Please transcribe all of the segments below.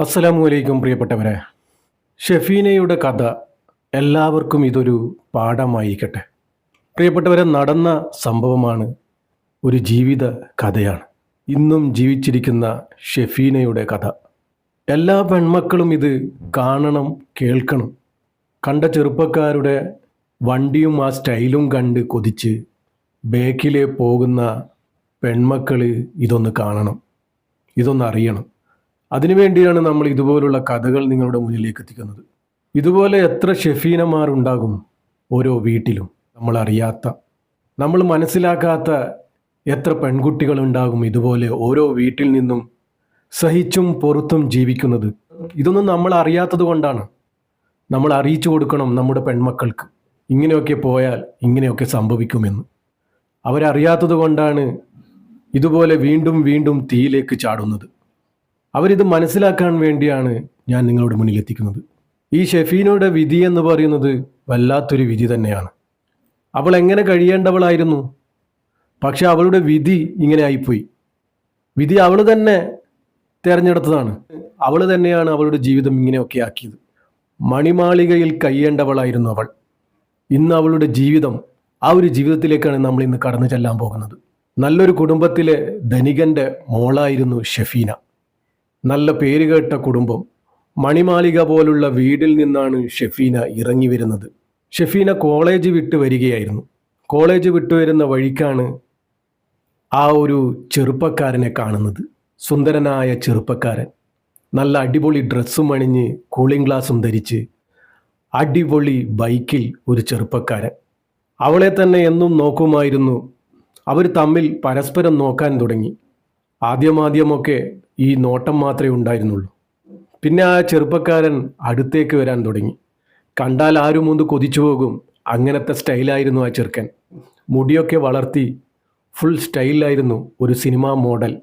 അസ്സലാമു അലൈക്കും പ്രിയപ്പെട്ടവരെ. ഷെഫീനയുടെ കഥ എല്ലാവർക്കും ഇതൊരു പാഠമായിരിക്കട്ടെ. പ്രിയപ്പെട്ടവരെ നടന്ന സംഭവമാണ് ഒരു ജീവിത കഥയാണ്. ഇന്നും ജീവിച്ചിരിക്കുന്ന ഷെഫീനയുടെ കഥ. എല്ലാ പെൺമക്കളും ഇത് കാണണം കേൾക്കണം. കണ്ട ചെറുപ്പക്കാരുടെ വണ്ടിയും ആ സ്റ്റൈലും കണ്ട് കൊതിച്ച് ബേക്കിലെ പോകുന്ന പെൺമക്കൾ ഇതൊന്ന് കാണണം. ഇതൊന്ന് അറിയണം. അതിനുവേണ്ടിയാണ് നമ്മൾ ഇതുപോലുള്ള കഥകൾ നിങ്ങളുടെ മുന്നിലേക്ക് എത്തിക്കുന്നത്. ഇതുപോലെ എത്ര ഷെഫീനമാരുണ്ടാകും ഓരോ വീട്ടിലും നമ്മൾ അറിയാത്ത നമ്മൾ മനസ്സിലാക്കാത്ത എത്ര പെൺകുട്ടികളുണ്ടാകും ഇതുപോലെ ഓരോ വീട്ടിൽ നിന്നും സഹിച്ചും പുറത്തും ജീവിക്കുന്നത്. ഇതൊന്നും നമ്മൾ അറിയാത്തത് കൊണ്ടാണ്. നമ്മൾ അറിയിച്ചു കൊടുക്കണം നമ്മുടെ പെൺമക്കൾക്ക്. ഇങ്ങനെയൊക്കെ പോയാൽ ഇങ്ങനെയൊക്കെ സംഭവിക്കുമെന്ന്. അവരറിയാത്തത് കൊണ്ടാണ് ഇതുപോലെ വീണ്ടും വീണ്ടും തീയിലേക്ക് ചാടുന്നത്. അവരിത് മനസ്സിലാക്കാൻ വേണ്ടിയാണ് ഞാൻ നിങ്ങളുടെ മുന്നിൽ എത്തിക്കുന്നത്. ഈ ഷെഫീനയുടെ വിധി എന്ന് പറയുന്നത് വല്ലാത്തൊരു വിധി തന്നെയാണ്. അവൾ എങ്ങനെ കഴിയേണ്ടവളായിരുന്നു? പക്ഷെ അവളുടെ വിധി ഇങ്ങനെ ആയിപ്പോയി. വിധി അവൾ തന്നെ തിരഞ്ഞെടുത്തതാണ്. അവൾ തന്നെയാണ് അവളുടെ ജീവിതം ഇങ്ങനെയൊക്കെ ആക്കിയത്. മണിമാളികയിൽ കഴിയേണ്ടവളായിരുന്നു അവൾ. ഇന്ന് അവളുടെ ജീവിതം ആ ഒരു ജീവിതത്തിലേക്കാണ് നമ്മൾ ഇന്ന് കടന്നു ചെല്ലാൻ പോകുന്നത്. നല്ലൊരു കുടുംബത്തിലെ ധനികന്റെ മോളായിരുന്നു ഷെഫീന. നല്ല പേരുകേട്ട കുടുംബം മണിമാളിക പോലുള്ള വീടിൽ നിന്നാണ് ഷെഫീന ഇറങ്ങി വരുന്നത്. ഷെഫീന കോളേജ് വിട്ട് വരികയായിരുന്നു. കോളേജ് വിട്ടു വരുന്ന വഴിക്കാണ് ആ ഒരു ചെറുപ്പക്കാരനെ കാണുന്നത്. സുന്ദരനായ ചെറുപ്പക്കാരൻ. നല്ല അടിപൊളി ഡ്രസ്സും അണിഞ്ഞ് കൂളിംഗ് ഗ്ലാസും ധരിച്ച് അടിപൊളി ബൈക്കിൽ ഒരു ചെറുപ്പക്കാരൻ. അവളെ തന്നെ എന്നും നോക്കുമായിരുന്നു. അവർ തമ്മിൽ പരസ്പരം നോക്കാൻ തുടങ്ങി. ആദ്യമാദ്യമൊക്കെ ഈ നോട്ടം മാത്രമേ ഉണ്ടായിരുന്നുള്ളൂ. പിന്നെ ആ ചെറുപ്പക്കാരൻ അടുത്തേക്ക് വരാൻ തുടങ്ങി. കണ്ടാൽ ആരും ഒന്ന് കൊതിച്ചു പോകും. അങ്ങനത്തെ സ്റ്റൈലായിരുന്നു ആ ചെറുക്കൻ. മുടിയൊക്കെ വളർത്തി ഫുൾ സ്റ്റൈലായിരുന്നു ഒരു സിനിമാ മോഡൽ.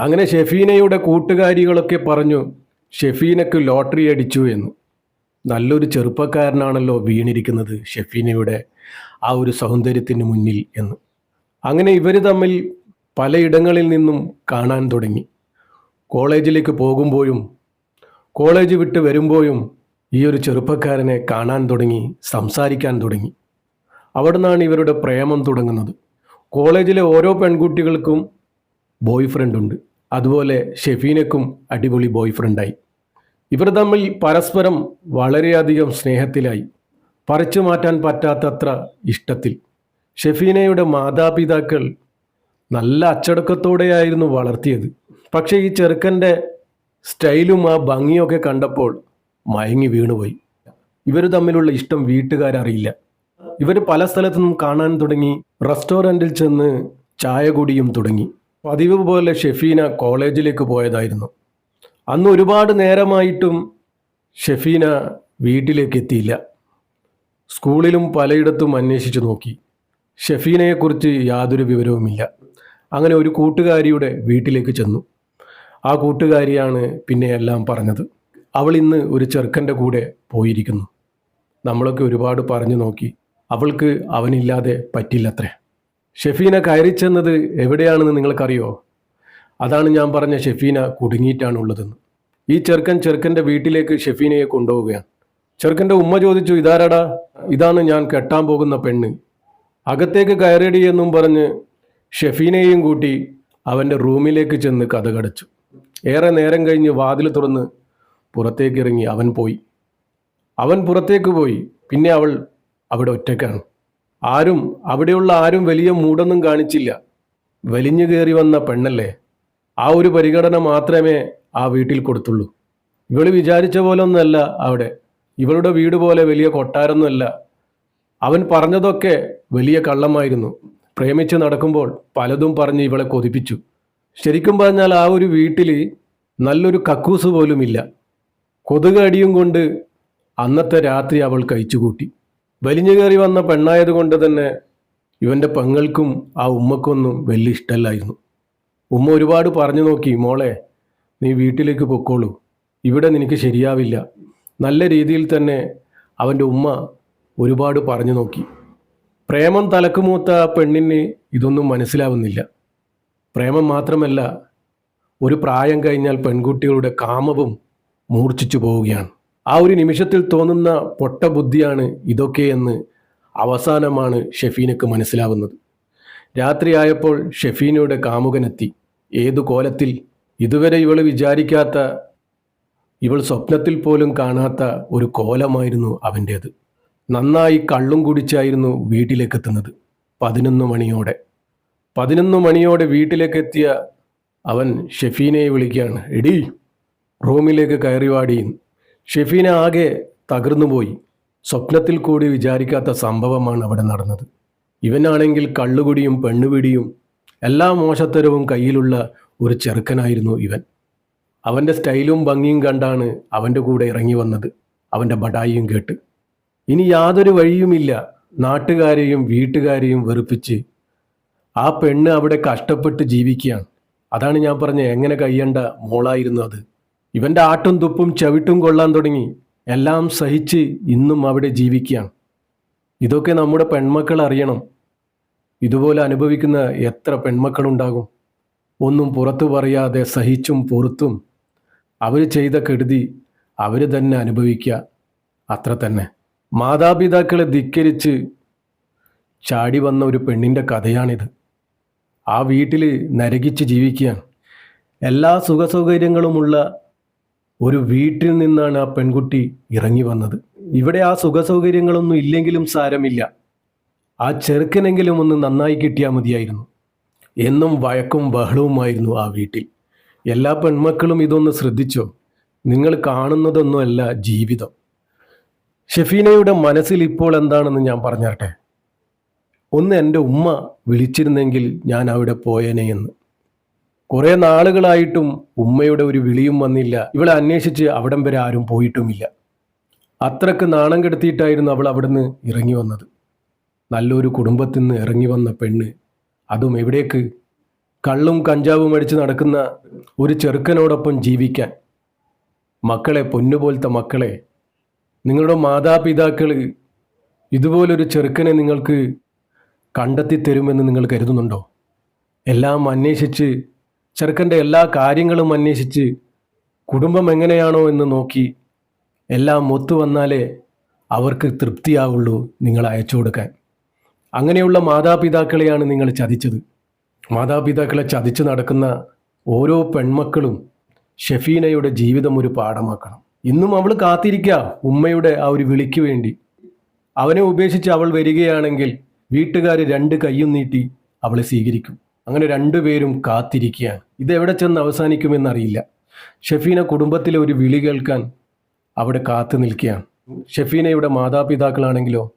അങ്ങനെ ഷെഫീനയുടെ കൂട്ടുകാരികളൊക്കെ പറഞ്ഞു ഷെഫീനക്ക് ലോട്ടറി അടിച്ചു എന്ന്. നല്ലൊരു ചെറുപ്പക്കാരനാണല്ലോ വീണിരിക്കുന്നത് ഷെഫീനയുടെ ആ ഒരു സൗന്ദര്യത്തിന് മുന്നിൽ എന്ന്. അങ്ങനെ ഇവർ തമ്മിൽ പലയിടങ്ങളിൽ നിന്നും കാണാൻ തുടങ്ങി. കോളേജിലേക്ക് പോകുമ്പോഴും കോളേജ് വിട്ട് വരുമ്പോഴും ഈ ഒരു ചെറുപ്പക്കാരനെ കാണാൻ തുടങ്ങി സംസാരിക്കാൻ തുടങ്ങി. അവിടെ നിന്നാണ് ഇവരുടെ പ്രേമം തുടങ്ങുന്നത്. കോളേജിലെ ഓരോ പെൺകുട്ടികൾക്കും ബോയ് ഫ്രണ്ട് ഉണ്ട്. അതുപോലെ ഷെഫീനക്കും അടിപൊളി ബോയ് ഫ്രണ്ടായി ഇവർ തമ്മിൽ പരസ്പരം വളരെയധികം സ്നേഹത്തിലായി. പറിച്ചു മാറ്റാൻ പറ്റാത്തത്ര ഇഷ്ടത്തിൽ. ഷെഫീനയുടെ മാതാപിതാക്കൾ നല്ല അച്ചടക്കത്തോടെയായിരുന്നു വളർത്തിയത്. പക്ഷേ ഈ ചെറുക്കന്റെ സ്റ്റൈലും ആ ഭംഗിയൊക്കെ കണ്ടപ്പോൾ മയങ്ങി വീണുപോയി. ഇവർ തമ്മിലുള്ള ഇഷ്ടം വീട്ടുകാരറിയില്ല. ഇവർ പല സ്ഥലത്തു നിന്നും കാണാൻ തുടങ്ങി. റെസ്റ്റോറന്റിൽ ചെന്ന് ചായ കുടിയും തുടങ്ങി. പതിവ് പോലെ ഷെഫീന കോളേജിലേക്ക് പോയതായിരുന്നു. അന്ന് ഒരുപാട് നേരമായിട്ടും ഷെഫീന വീട്ടിലേക്ക് എത്തിയില്ല സ്കൂളിലും പലയിടത്തും അന്വേഷിച്ചു നോക്കി. ഷെഫീനയെക്കുറിച്ച് യാതൊരു വിവരവുമില്ല. അങ്ങനെ ഒരു കൂട്ടുകാരിയുടെ വീട്ടിലേക്ക് ചെന്നു. ആ കൂട്ടുകാരിയാണ് പിന്നെ എല്ലാം പറഞ്ഞത്. അവൾ ഇന്ന് ഒരു ചെറുക്കന്റെ കൂടെ പോയിരിക്കുന്നു. നമ്മളൊക്കെ ഒരുപാട് പറഞ്ഞു നോക്കി. അവൾക്ക് അവനില്ലാതെ പറ്റില്ലത്രേ. ഷെഫീന കയറി ചെന്നത് എവിടെയാണെന്ന് നിങ്ങൾക്കറിയോ? അതാണ് ഞാൻ പറഞ്ഞ ഷെഫീന കുടുങ്ങിയിട്ടാണുള്ളതെന്ന്. ഈ ചെറുക്കൻ ചെറുക്കന്റെ വീട്ടിലേക്ക് ഷെഫീനയെ കൊണ്ടുപോവുകയാണ്. ചെറുക്കന്റെ ഉമ്മ ചോദിച്ചു ഇതാരടാ? ഇതാണ് ഞാൻ കെട്ടാൻ പോകുന്ന പെണ്ണ്. അകത്തേക്ക് കയറിയടി എന്നും പറഞ്ഞ് ഷെഫീനയെയും കൂട്ടി അവന്റെ റൂമിലേക്ക് ചെന്ന് കഥകടച്ചു. ഏറെ നേരം കഴിഞ്ഞ് വാതിൽ തുറന്ന് പുറത്തേക്കിറങ്ങി അവൻ പോയി. അവൻ പുറത്തേക്ക് പോയി. പിന്നെ അവൾ അവിടെ ഒറ്റയ്ക്കാണ്. ആരും അവിടെയുള്ള ആരും വലിയ മൂടൊന്നും കാണിച്ചില്ല. വലിഞ്ഞു കയറി വന്ന പെണ്ണല്ലേ? ആ ഒരു പരിഗണന മാത്രമേ ആ വീട്ടിൽ കൊടുത്തുള്ളൂ. ഇവൾ വിചാരിച്ച പോലെ ഒന്നല്ല അവിടെ. ഇവളുടെ വീട് പോലെ വലിയ കൊട്ടാരമൊന്നുമല്ല. അവൻ പറഞ്ഞതൊക്കെ വലിയ കള്ളമായിരുന്നു. പ്രേമിച്ച് നടക്കുമ്പോൾ പലതും പറഞ്ഞ് ഇവളെ കൊതിപ്പിച്ചു. ശരിക്കും പറഞ്ഞാൽ ആ ഒരു വീട്ടിൽ നല്ലൊരു കക്കൂസ് പോലുമില്ല. കൊതുക് അടിയും കൊണ്ട് അന്നത്തെ രാത്രി അവൾ കഴിച്ചുകൂട്ടി. വലിഞ്ഞു കയറി വന്ന പെണ്ണായതുകൊണ്ട് തന്നെ ഇവന്റെ പെങ്ങൾക്കും ആ ഉമ്മക്കൊന്നും വലിയ ഇഷ്ടമല്ലായിരുന്നു ഉമ്മ ഒരുപാട് പറഞ്ഞു നോക്കി മോളെ നീ വീട്ടിലേക്ക് പൊക്കോളൂ. ഇവിടെ നിനക്ക് ശരിയാവില്ല. നല്ല രീതിയിൽ തന്നെ അവന്റെ ഉമ്മ ഒരുപാട് പറഞ്ഞു നോക്കി. പ്രേമം തലക്കുമൂത്ത പെണ്ണിന് ഇതൊന്നും മനസ്സിലാവുന്നില്ല. പ്രേമം മാത്രമല്ല ഒരു പ്രായം കഴിഞ്ഞാൽ പെൺകുട്ടികളുടെ കാമവും മൂർച്ഛിച്ചു പോവുകയാണ്. ആ ഒരു നിമിഷത്തിൽ തോന്നുന്ന പൊട്ട ബുദ്ധിയാണ് ഇതൊക്കെയെന്ന് അവസാനമാണ് ഷെഫീനക്ക് മനസ്സിലാവുന്നത്. രാത്രിയായപ്പോൾ ഷെഫീനയുടെ കാമുകനെത്തി. ഏതു കോലത്തിൽ? ഇതുവരെ ഇവൾ വിചാരിക്കാത്ത ഇവൾ സ്വപ്നത്തിൽ പോലും കാണാത്ത ഒരു കോലമായിരുന്നു അവന്റേത്. നന്നായി കള്ളും കുടിച്ചായിരുന്നു വീട്ടിലേക്കെത്തുന്നത്. പതിനൊന്ന് മണിയോടെ. പതിനൊന്ന് മണിയോടെ വീട്ടിലേക്കെത്തിയ അവൻ ഷെഫീനയെ വിളിക്കുകയാണ്. എടി റൂമിലേക്ക് കയറി വാടിയും ഷെഫീന ആകെ തകർന്നുപോയി. സ്വപ്നത്തിൽ കൂടി വിചാരിക്കാത്ത സംഭവമാണ് അവിടെ നടന്നത്. ഇവനാണെങ്കിൽ കള്ളുകുടിയും പെണ്ണുപിടിയും എല്ലാ മോശത്തരവും കയ്യിലുള്ള ഒരു ചെറുക്കനായിരുന്നു ഇവൻ. അവന്റെ സ്റ്റൈലും ഭംഗിയും കണ്ടാണ് അവന്റെ കൂടെ ഇറങ്ങി വന്നത്. അവന്റെ ബടായിയും കേട്ട്. ഇനി യാതൊരു വഴിയുമില്ല. നാട്ടുകാരെയും വീട്ടുകാരെയും വെറുപ്പിച്ച് ആ പെണ്ണ് അവിടെ കഷ്ടപ്പെട്ട് ജീവിക്കുകയാണ്. അതാണ് ഞാൻ പറഞ്ഞത്. എങ്ങനെ കഴിയേണ്ട മോളായിരുന്നു അത്. ഇവന്റെ ആട്ടും തുപ്പും ചവിട്ടും കൊള്ളാൻ തുടങ്ങി. എല്ലാം സഹിച്ച് ഇന്നും അവിടെ ജീവിക്കുകയാണ്. ഇതൊക്കെ നമ്മുടെ പെൺമക്കൾ അറിയണം. ഇതുപോലെ അനുഭവിക്കുന്ന എത്ര പെൺമക്കളുണ്ടാകും. ഒന്നും പുറത്തു പറയാതെ സഹിച്ചും പൊറുത്തും അവർ ചെയ്ത കെടുതി അവർ തന്നെ അനുഭവിക്കുക. അത്ര തന്നെ. മാതാപിതാക്കളെ ധിക്കരിച്ച് ചാടി വന്ന ഒരു പെണ്ണിന്റെ കഥയാണിത്. ആ വീട്ടിൽ നരകിച്ച് ജീവിക്കുകയാണ്. എല്ലാ സുഖസൗകര്യങ്ങളുമുള്ള ഒരു വീട്ടിൽ നിന്നാണ് ആ പെൺകുട്ടി ഇറങ്ങി വന്നത്. ഇവിടെ ആ സുഖസൗകര്യങ്ങളൊന്നും ഇല്ലെങ്കിലും സാരമില്ല. ആ ചെറുക്കനെങ്കിലും ഒന്ന് നന്നായി കിട്ടിയാൽ മതിയായിരുന്നു. എന്നും വഴക്കും ബഹളവുമായിരുന്നു ആ വീട്ടിൽ. എല്ലാ പെൺമക്കളും ഇതൊന്ന് ശ്രദ്ധിച്ചോ? നിങ്ങൾ കാണുന്നതൊന്നുമല്ല ജീവിതം. ഷെഫീനയുടെ മനസ്സിൽ ഇപ്പോൾ എന്താണെന്ന് ഞാൻ പറഞ്ഞാട്ടെ? ഒന്ന് എന്റെ ഉമ്മ വിളിച്ചിരുന്നെങ്കിൽ ഞാൻ അവിടെ പോയേനെ എന്ന്. കുറേ നാളുകളായിട്ടും ഉമ്മയുടെ ഒരു വിളിയും വന്നില്ല. ഇവളെ അന്വേഷിച്ച് അവിടം വരെ ആരും പോയിട്ടുമില്ല. അത്രയ്ക്ക് നാണം കെടുത്തിയിട്ടായിരുന്നു അവൾ അവിടുന്ന് ഇറങ്ങി വന്നത്. നല്ലൊരു കുടുംബത്തിൽ നിന്ന് ഇറങ്ങി വന്ന പെണ്ണ്. അതും എവിടേക്ക്? കള്ളും കഞ്ചാവും അടിച്ച് നടക്കുന്ന ഒരു ചെറുക്കനോടൊപ്പം ജീവിക്കാൻ. മക്കളെ പൊന്നുപോലത്തെ മക്കളെ നിങ്ങളുടെ മാതാപിതാക്കൾ ഇതുപോലൊരു ചെറുക്കനെ നിങ്ങൾക്ക് കണ്ടെത്തി തരുമെന്ന് നിങ്ങൾ കരുതുന്നുണ്ടോ? എല്ലാം അന്വേഷിച്ച് ചെറുക്കന്റെ എല്ലാ കാര്യങ്ങളും അന്വേഷിച്ച് കുടുംബം എങ്ങനെയാണോ എന്ന് നോക്കി എല്ലാം ഒത്തു വന്നാലേ അവർക്ക് തൃപ്തിയാവുള്ളൂ നിങ്ങൾ അയച്ചു കൊടുക്കാൻ. അങ്ങനെയുള്ള മാതാപിതാക്കളെയാണ് നിങ്ങൾ ചതിച്ചത്. മാതാപിതാക്കളെ ചതിച്ചു നടക്കുന്ന ഓരോ പെൺമക്കളും ഷെഫീനയുടെ ജീവിതം ഒരു പാഠമാക്കണം. ഇന്നും അവൾ കാത്തിരിക്കുക ഉമ്മയുടെ ആ ഒരു വിളിക്ക് വേണ്ടി. അവനെ ഉപേക്ഷിച്ച് അവൾ വരികയാണെങ്കിൽ വീട്ടുകാർ രണ്ട് കൈയും നീട്ടി അവളെ സ്വീകരിക്കും. അങ്ങനെ രണ്ടുപേരും കാത്തിരിക്കുകയാണ്. ഇത് എവിടെ ചെന്ന് അവസാനിക്കുമെന്നറിയില്ല. ഷെഫീന കുടുംബത്തിലെ ഒരു വിളി കേൾക്കാൻ അവിടെ കാത്തു നിൽക്കുകയാണ്. ഷെഫീനയുടെ മാതാപിതാക്കളാണെങ്കിലോ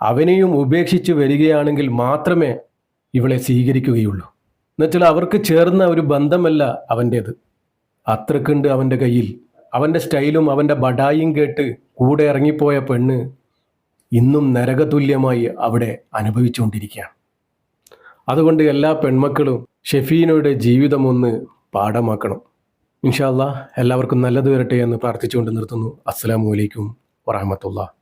അവനെയും ഉപേക്ഷിച്ച് വരികയാണെങ്കിൽ മാത്രമേ ഇവളെ സ്വീകരിക്കുകയുള്ളൂ. എന്നുവെച്ചാൽ അവർക്ക് ചേർന്ന ഒരു ബന്ധമല്ല അവന്റേത്. അത്രക്കുണ്ട് അവന്റെ കയ്യിൽ. അവന്റെ സ്റ്റൈലും അവന്റെ ബഡായും കേട്ട് കൂടെ ഇറങ്ങിപ്പോയ പെണ്ണ് ഇന്നും നരകതുല്യമായി അവിടെ അനുഭവിച്ചുകൊണ്ടിരിക്കുകയാണ്. അതുകൊണ്ട് എല്ലാ പെൺമക്കളും ഷെഫീനയുടെ ജീവിതമൊന്ന് പാഠമാക്കണം. ഇൻഷാല്ല എല്ലാവർക്കും നല്ലത് വരട്ടെ എന്ന് പ്രാർത്ഥിച്ചുകൊണ്ട് നിർത്തുന്നു. അസ്സാം വലൈക്കും വറഹമത്തുള്ള